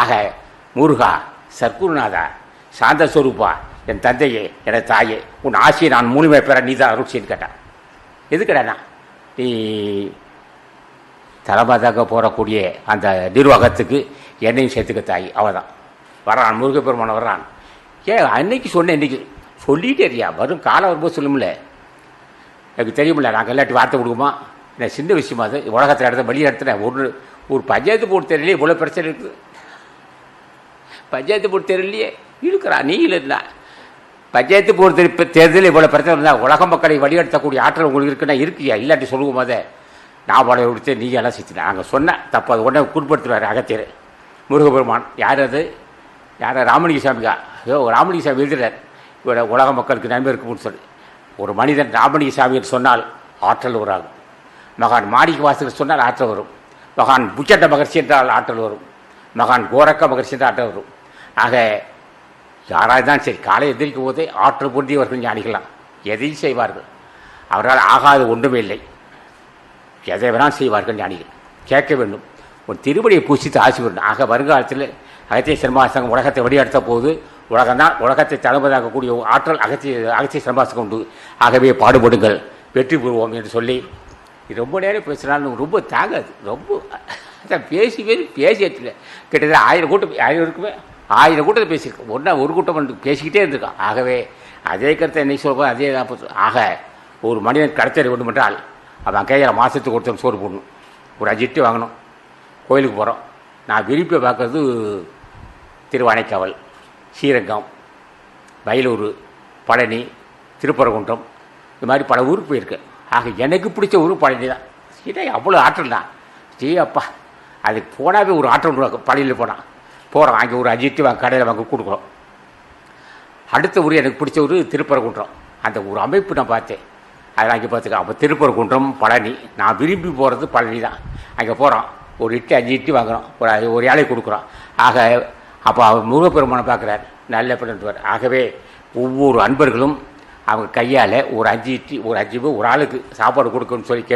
ஆக முருகா சர்க்குருநாதா சாந்த சொரூபா என் தந்தையே என தாயே உன் ஆசையை நான் மூலிமை பெற நீ தான் அருள் செய்து கேட்டான் எதுக்கடா நீ தலைமாதாக போகக்கூடிய அந்த நிர்வாகத்துக்கு என்னையும் சேர்த்துக்க தாய் அவள் தான் வர்றான் முருகப்பெருமான வர்றான். ஏன் அன்னைக்கு சொன்னேன் இன்னைக்கு சொல்லிட்டே இருக்கியா? வரும் காலம் வரும்போது சொல்லும்ல. எனக்கு தெரியுமில்ல நாங்கள் எல்லாட்டி வார்த்தை கொடுக்குமா? என்ன சின்ன விஷயமா அது. உலகத்தில் இடத்த வெளியே இடத்துல ஒரு ஒரு பஞ்சாயத்து போர்டு தெரியல இவ்வளோ பிரச்சனை இருக்குது. பஞ்சாயத்து போர்டு தெரியலையே இருக்கிறா? நீ இல்லைன்னா பஞ்சாயத்து போர்டு தெரி தேர்தலில் இவ்வளோ பிரச்சனை இருந்தால் உலக மக்களை வழிநடத்தக்கூடிய ஆற்றல் உங்களுக்கு இருக்குன்னா இருக்கியா? இல்லாட்டி சொல்லுவோம் அதை? நான் படம் கொடுத்து நீ எல்லாம் சித்தி நாங்கள் சொன்னேன் தப்பு. அது உடனே குறிப்பிடுத்துவார் அகத்தியர். முருகபெருமான் யார் அது? யார்? ராமலிங்க சாமிக்கா ஐயோ ராமலிங்க சாமி எழுதுறார். இவ்வளோ உலக மக்களுக்கு நன்மை இருக்கும்னு சொல்லி. ஒரு மனிதன் ராமலிங்க சொன்னால் ஆற்றல் வராகும் மகான் மாணிக்க வாசகர் சொன்னால் ஆற்றல் வரும். மகான் புச்சட்ட மகர்ஷி என்றால் ஆற்றல் வரும். மகான் கோரக்க மகர்ஷி என்றால் ஆற்றல் வரும். ஆக யாராக தான் சரி காலை எதிர்க்கும் போதே ஆற்றல் பொருந்தியவர்கள் ஞானிகளாம் எதையும் செய்வார்கள். அவரால் ஆகாது ஒன்றுமே இல்லை. எதை வேணாலும் செய்வார்கள் ஞானிகள் கேட்க வேண்டும். ஒரு திருவடியை பூசித்து ஆசி வேண்டும் ஆக வருங்காலத்தில் அகத்திய சிரமாசங்கம் உலகத்தை வழிநடத்த போது உலகம்தான் உலகத்தை தலைமையாகக்கூடிய கூடிய ஆற்றல் அகத்திய அகத்திய சிரமாசங்கம் உண்டு. ஆகவே பாடுபடுங்கள். வெற்றி பெறுவோம் என்று சொல்லி ரொம்ப நேரம் பேசினாலும் ரொம்ப தாங்காது. ரொம்ப பேசி பேசி பேசி கிட்டத்தட்ட ஆயிரம் கூட்டம் ஆயிரம் இருக்குமே. ஆயிரம் கூட்டத்தை பேசியிருக்கோம் ஒன்றா ஒரு கூட்டம் வந்து பேசிக்கிட்டே இருந்திருக்கான். ஆகவே அதே கருத்தை என்னை சொல்வோம் அதே தான் ஆக ஒரு மனிதன் கடத்தறி வேண்டும் என்றால் அவன் கையில் மாதத்துக்கு ஒருத்தன் சோறு போடணும். ஒரு அஞ்சு இட்டு வாங்கணும். கோயிலுக்கு போகிறோம் நான் விருப்பி பார்க்கறது திருவானைக்காவல் ஸ்ரீரங்கம் வயலூர் பழனி திருப்பரங்குன்றம். இது மாதிரி பல ஊருக்கு போயிருக்கேன். ஆக எனக்கு பிடிச்ச ஊர் பழனி தான். இதே அவ்வளோ ஆற்றல் தான். ஸ்ரீ அப்பா அதுக்கு போனாவே ஒரு ஆற்றல் உருவாக்கும். பழனியில் போனால் போகிறோம் அங்கே ஒரு அஞ்சு வாங்க கடையில் வாங்கி கொடுக்குறோம். அடுத்த ஊர் எனக்கு பிடிச்ச ஊர் திருப்பரங்குன்றம். அந்த ஒரு அமைப்பு நான் பார்த்தேன். அதை அங்கே பார்த்துக்க அப்போ திருப்பரங்குன்றம் பழனி. நான் விரும்பி போகிறது பழனி தான் அங்கே போகிறோம் ஒரு இட்டு அஞ்சு இட்டு வாங்குறோம். ஒரு ஒரு ஏழை கொடுக்குறோம். ஆக அப்போ அவர் முருகப்பெருமானை பார்க்குறாரு. நல்ல பண்ணுவார் ஆகவே ஒவ்வொரு அன்பர்களும் அவங்க கையால் ஒரு அஞ்சு இட்டி ஒரு அஞ்சு ஒரு ஆளுக்கு சாப்பாடு கொடுக்கணும்னு சொல்லி கேட்டு